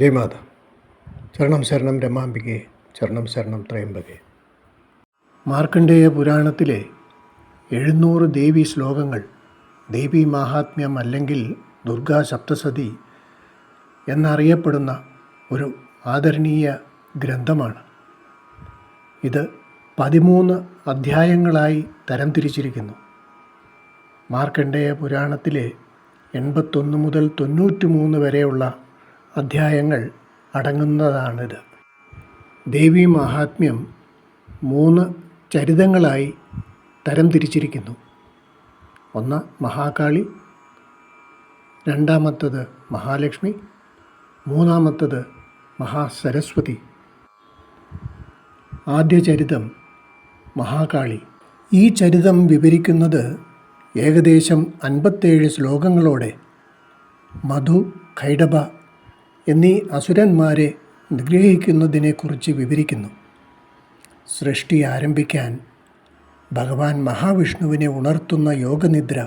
ജയമാത ശരണം ശരണം രമാംബികെ ശരണം ശരണം ത്രയംബകെ. മാർക്കണ്ഡേയ പുരാണത്തിലെ എഴുന്നൂറ് ദേവി ശ്ലോകങ്ങൾ ദേവി മാഹാത്മ്യം അല്ലെങ്കിൽ ദുർഗാ സപ്തസതി എന്നറിയപ്പെടുന്ന ഒരു ആദരണീയ ഗ്രന്ഥമാണ്. ഇത് പതിമൂന്ന് അധ്യായങ്ങളായി തരംതിരിച്ചിരിക്കുന്നു. മാർക്കണ്ഡേയ പുരാണത്തിലെ എൺപത്തൊന്ന് മുതൽ തൊണ്ണൂറ്റി മൂന്ന് വരെയുള്ള അധ്യായങ്ങൾ അടങ്ങുന്നതാണിത്. ദേവി മഹാത്മ്യം മൂന്ന് ചരിതങ്ങളായി തരംതിരിച്ചിരിക്കുന്നു ഒന്ന് മഹാകാളി രണ്ടാമത്തത് മഹാലക്ഷ്മി മൂന്നാമത്തത് മഹാസരസ്വതി. ആദ്യ ചരിതം മഹാകാളി. ഈ ചരിതം വിവരിക്കുന്നത് ഏകദേശം അൻപത്തേഴ് ശ്ലോകങ്ങളോടെ മധു ഖൈഡബ എന്നീ അസുരന്മാരെ നിഗ്രഹിക്കുന്നതിനെക്കുറിച്ച് വിവരിക്കുന്നു. സൃഷ്ടി ആരംഭിക്കാൻ ഭഗവാൻ മഹാവിഷ്ണുവിനെ ഉണർത്തുന്ന യോഗനിദ്ര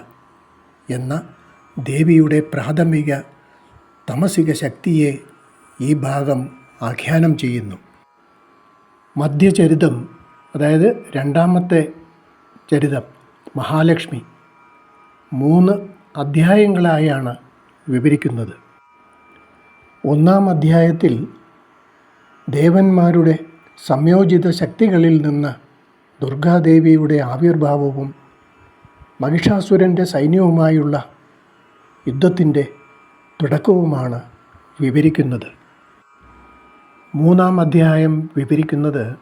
എന്ന ദേവിയുടെ പ്രാഥമിക തമസിക ശക്തിയെ ഈ ഭാഗം ആഖ്യാനം ചെയ്യുന്നു. മധ്യചരിതം അതായത് രണ്ടാമത്തെ ചരിതം മഹാലക്ഷ്മി മൂന്ന് അധ്യായങ്ങളായാണ് വിവരിക്കുന്നത്. ഒന്നാം അധ്യായത്തിൽ ദേവന്മാരുടെ സംയോജിത ശക്തികളിൽ നിന്ന് ദുർഗാദേവിയുടെ ആവിർഭാവവും മഹിഷാസുരന്റെ സൈന്യവുമായുള്ള യുദ്ധത്തിന്റെ തുടക്കവുമാണ് വിവരിക്കുന്നത്. മൂന്നാം അധ്യായം വിവരിക്കുന്നത്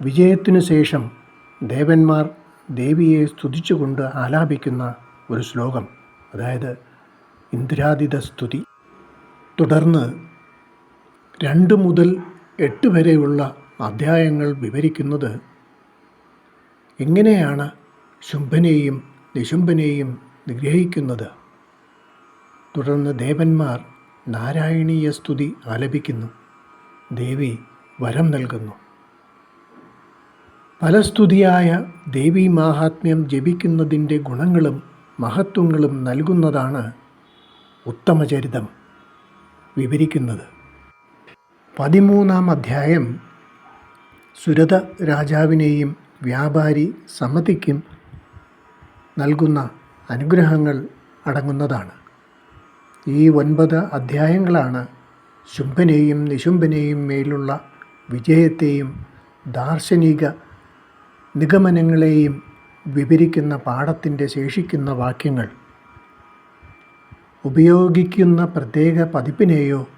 വിജയത്തിനു ശേഷം ദേവന്മാർ ദേവിയെ സ്തുതിച്ചുകൊണ്ട് ആലാപിക്കുന്ന ഒരു ശ്ലോകം അതായത് ഇന്ദ്രാതിഥ സ്തുതി തുടർന്ന് രണ്ട് മുതൽ എട്ട് വരെയുള്ള അധ്യായങ്ങൾ വിവരിക്കുന്നത് എങ്ങനെയാണ് ശുംഭനെയും നിശുംഭനെയും നിഗ്രഹിക്കുന്നത്. തുടർന്ന് ദേവന്മാർ നാരായണീയ സ്തുതി ആലപിക്കുന്നു. ദേവി വരം നൽകുന്നു. ഫലസ്തുതിയായ ദേവീ മാഹാത്മ്യം ജപിക്കുന്നതിന്റെ ഗുണങ്ങളും മഹത്വങ്ങളും നൽകുന്നതാണ് ഉത്തമചരിതം. വിവരിക്കുന്നത്. പതിമൂന്നാം അധ്യായം. സുരത രാജാവിനെയും വ്യാപാരി സമ്മതിക്കും നൽകുന്ന അനുഗ്രഹങ്ങൾ അടങ്ങുന്നതാണ്. ഈ ഒൻപത് അധ്യായങ്ങളാണ് ശുംഭനെയും നിശുംഭനെയും മേലുള്ള വിജയത്തെയും ദാർശനിക നിഗമനങ്ങളെയും വിവരിക്കുന്ന പാഠത്തിന്റെ ശേഷിക്കുന്ന വാക്യങ്ങൾ. ഉപയോഗിക്കുന്ന പ്രത്യേക പതിപ്പിനെയോ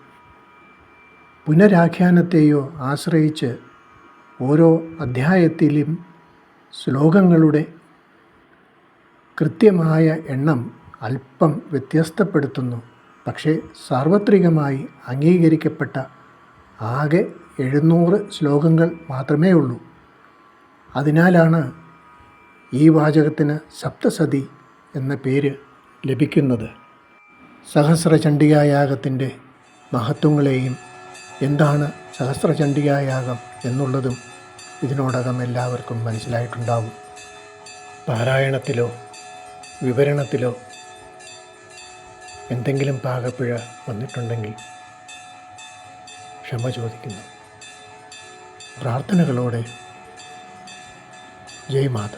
പുനരാഖ്യാനത്തെയോ ആശ്രയിച്ച് ഓരോ അധ്യായത്തിലും ശ്ലോകങ്ങളുടെ കൃത്യമായ എണ്ണം അല്പം വ്യത്യസ്തപ്പെടുത്തുന്നു. പക്ഷേ സാർവത്രികമായി അംഗീകരിക്കപ്പെട്ട ആകെ എഴുന്നൂറ് ശ്ലോകങ്ങൾ മാത്രമേ ഉള്ളൂ. അതിനാലാണ് ഈ വാചകത്തിന് സപ്തസതി എന്ന പേര് ലഭിക്കുന്നത്. സഹസ്രചണ്ഡികായാഗത്തിന്റെ മഹത്വങ്ങളെയും എന്താണ് സഹസ്രചണ്ഡികായാഗം എന്നുള്ളതും ഇതിനോടകം എല്ലാവർക്കും മനസ്സിലായിട്ടുണ്ടാവും. പാരായണത്തിലോ വിവരണത്തിലോ എന്തെങ്കിലും പാകപ്പിഴ വന്നിട്ടുണ്ടെങ്കിൽ ക്ഷമ ചോദിക്കുന്നു. പ്രാർത്ഥനകളോടെ ജയ് മാത.